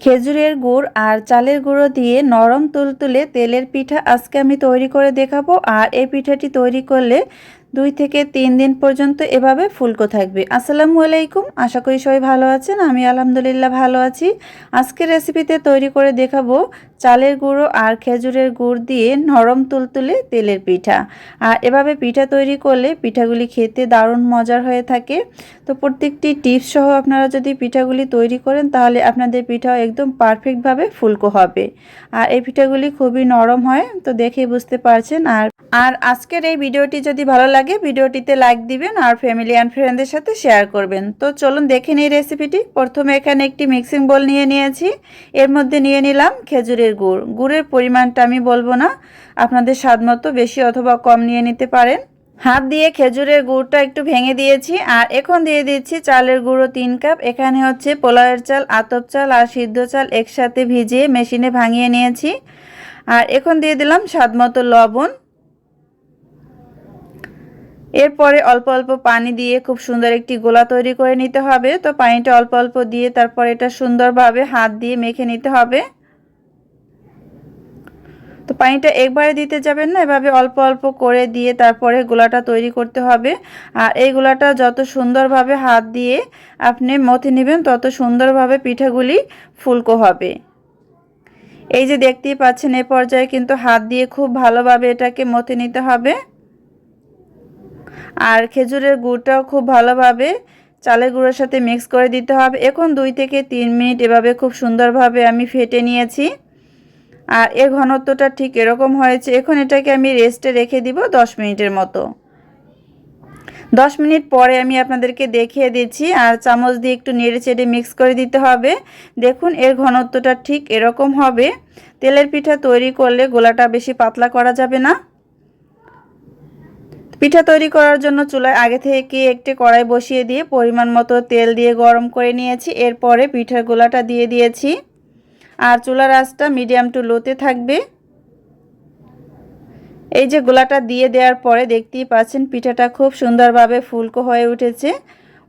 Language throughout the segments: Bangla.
খেজুরের গুড় আর চালের গুঁড়ো দিয়ে নরম তুলতুলে তেলের পিঠা আজকে আমি তৈরি করে দেখাবো। আর এই পিঠাটি তৈরি করলে দুই থেকে তিন দিন পর্যন্ত এভাবে ফুলকো থাকবে। আসসালামু আলাইকুম। আশা করি সবাই ভালো আছেন। আমি আলহামদুলিল্লাহ ভালো আছি। আজকের রেসিপিতে তৈরি করে দেখাবো চালের গুঁড়ো আর খেজুরের গুড় দিয়ে নরম তুলতুলে তেলের পিঠা। আর এভাবে পিঠা তৈরি করলে পিঠাগুলি খেতে দারুণ মজার হয়ে থাকে। তো প্রত্যেকটি টিপস সহ আপনারা যদি পিঠাগুলি তৈরি করেন, তাহলে আপনাদের পিঠাও একদম পারফেক্টভাবে ফুলকো হবে। আর এই পিঠাগুলি খুবই নরম হয়, তো দেখেই বুঝতে পারছেন। আর আর আজকের এই ভিডিওটি যদি ভালো লাগে ভিডিওটিতে লাইক দিবেন আর ফ্যামিলি অ্যান্ড ফ্রেন্ডদের সাথে শেয়ার করবেন। তো চলুন দেখে নিই রেসিপিটি প্রথমে এখানে একটি মিক্সিং বোল নিয়ে নিয়েছি। এর মধ্যে নিয়ে নিলাম খেজুরের গুড়। গুড়ের পরিমাণটা আমি বলব না। আপনাদের স্বাদ মতো বেশি অথবা কম নিয়ে নিতে পারেন। হাত দিয়ে খেজুরের গুড়টা একটু ভেঙে দিয়েছি আর এখন দিয়ে দিচ্ছি চালের গুঁড়ো তিন কাপ। এখানে হচ্ছে পোলাওয়ের চাল, আতপ চাল আর সিদ্ধ চাল একসাথে ভিজিয়ে মেশিনে ভাঙিয়ে নিয়েছি। আর এখন দিয়ে দিলাম স্বাদ মতো লবণ। এরপরে অল্প অল্প পানি দিয়ে খুব সুন্দর একটি গোলা তৈরি করে নিতে হবে। তো পানিটা অল্প অল্প দিয়ে তারপর এটা সুন্দরভাবে হাত দিয়ে মেখে নিতে হবে। তো পানিটা একবারে দিতে যাবেন না, এভাবে অল্প অল্প করে দিয়ে তারপরে গোলাটা তৈরি করতে হবে। আর এই গোলাটা যত সুন্দরভাবে হাত দিয়ে আপনি মথে নেবেন, তত সুন্দরভাবে পিঠাগুলি ফুলকো হবে। এই যে দেখতেই পাচ্ছেন, এ পর্যায়ে কিন্তু হাত দিয়ে খুব ভালোভাবে এটাকে মথে নিতে হবে। আর খেজুরের গুড়টাও খুব ভালোভাবে চালের গুঁড়োর সাথে মিক্স করে দিতে হবে। এখন দুই থেকে তিন মিনিট এভাবে খুব সুন্দরভাবে আমি ফেটে নিয়েছি। আর এর ঘনত্বটা ঠিক এরকম হয়েছে। এখন এটাকে আমি রেস্টে রেখে দিব দশ মিনিটের মতো। দশ মিনিট পরে আমি আপনাদেরকে দেখিয়ে দিচ্ছি। আর চামচ দিয়ে একটু নেড়ে চেড়ে মিক্স করে দিতে হবে। দেখুন, এর ঘনত্বটা ঠিক এরকম হবে। তেলের পিঠা তৈরি করলে গোলাটা বেশি পাতলা করা যাবে না। পিঠা তৈরি করার জন্য চুলায় আগে থেকে একটি কড়াই বসিয়ে দিয়ে পরিমাণ মতো তেল দিয়ে গরম করে নিয়েছি। এরপরে পিঠার গোলাটা দিয়ে দিয়েছি। আর চুলার আঁচটা মিডিয়াম টু লোতে থাকবে। এই যে গোলাটা দিয়ে দেওয়ার পরে দেখতেই পাচ্ছেন পিঠাটা খুব সুন্দরভাবে ফুলকো হয়ে উঠেছে।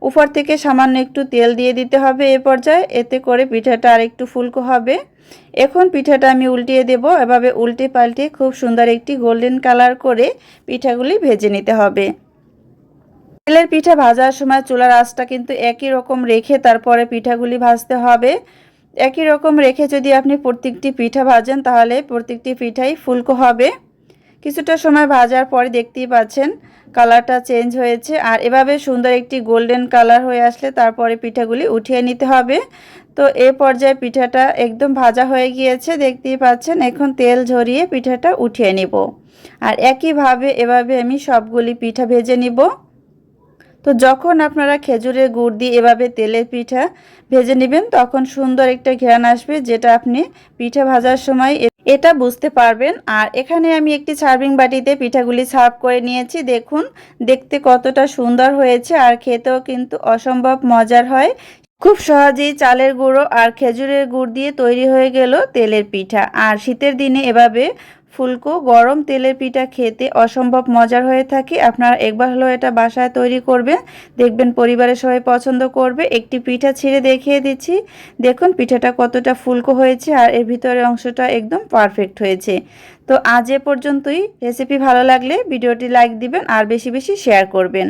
উপর থেকে সামান্য একটু তেল দিয়ে দিতে হবে এ পর্যায়ে, এতে করে পিঠাটা আর একটু ফুলকো হবে। এখন পিঠাটা আমি উল্টিয়ে দেব, এভাবে উল্টে পাল্টে খুব সুন্দর একটি গোল্ডেন কালার করে পিঠাগুলি ভেজে নিতে হবে। তেলের পিঠা ভাজার সময় চুলার আঁচটা কিন্তু একই রকম রেখে তারপরে পিঠাগুলি ভাজতে হবে। একই রকম রেখে যদি আপনি প্রত্যেকটি পিঠা ভাজেন, তাহলে প্রত্যেকটি পিঠাই ফুলকো হবে। কিছুটা সময় ভাজার পরে দেখতেই পাচ্ছেন কালারটা চেঞ্জ হয়েছে। আর এভাবে সুন্দর একটি গোল্ডেন কালার হয়ে আসলে তারপরে পিঠাগুলি উঠিয়ে নিতে হবে। তো এ পর্যায়ে পিঠাটা একদম ভাজা হয়ে গিয়েছে, দেখতেই পাচ্ছেন। এখন তেল ঝরিয়ে পিঠাটা উঠিয়ে নিব। আর একইভাবে এভাবে আমি সবগুলি পিঠা ভেজে নিব। তো যখন আপনারা খেজুরের গুড় দিয়ে এভাবে তেলের পিঠা ভেজে নেবেন, তখন সুন্দর একটা ঘেরান আসবে যেটা আপনি পিঠা ভাজার সময় এটা বুঝতে পারবেন। আর এখানে আমি একটি সার্ভিং বাটিতে পিঠাগুলি সার্ভ করে নিয়েছি। দেখুন, দেখতে কতটা সুন্দর হয়েছে আর খেতেও কিন্তু অসম্ভব মজার হয়। খুব সহজেই চালের গুঁড়ো আর খেজুরের গুড় দিয়ে তৈরি হয়ে গেল তেলের পিঠা। আর শীতের দিনে এভাবে ফুলকো, গরম তেলের পিঠা খেতে অসম্ভব মজার হয়ে থাকে। আপনারা একবার হলেও এটা বাসায় তৈরি করবেন। দেখবেন পরিবারের সবাই পছন্দ করবে। একটি পিঠা ছিঁড়ে দেখিয়ে দিচ্ছি। দেখুন, পিঠাটা কতটা ফুলকো হয়েছে আর এর ভিতরের অংশটা একদম পারফেক্ট হয়েছে। তো আজ এ পর্যন্তই। রেসিপি ভালো লাগলে ভিডিওটি লাইক দিবেন আর বেশি বেশি শেয়ার করবেন।